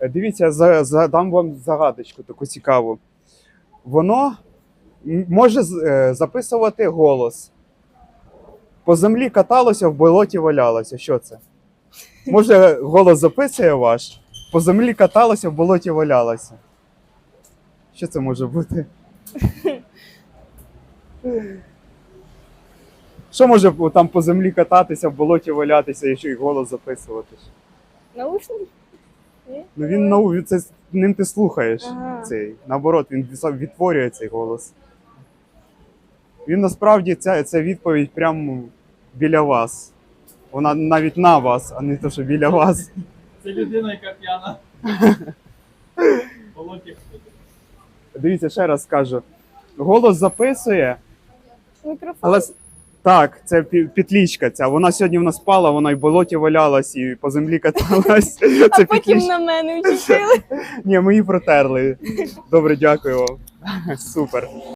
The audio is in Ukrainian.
Е, Дивіться, за- задам вам загадочку таку цікаву. Воно може е, записувати голос. По землі каталося, в болоті валялося. Що це? Може, голос записує ваш? По землі каталося, в болоті валялося. Що це може бути? Що може там по землі кататися, в болоті валятися і ще й голос записувати? Наушники? Ну він ну, це ним ти слухаєш Ага. цей. Наоборот, він відтворює цей голос. Він насправді ця, ця відповідь прямо біля вас. Вона навіть на вас, а не то, що біля вас. Це людина, яка п'яна. Дивіться, ще раз скажу. Голос записує, Мікрофон. але так, це петлічка ця. Вона сьогодні в нас спала, вона і в болоті валялась, і по землі каталась. Це а потім петлічка. на мене вчепили. Ні, ми її протерли. Добре, дякую вам. Супер.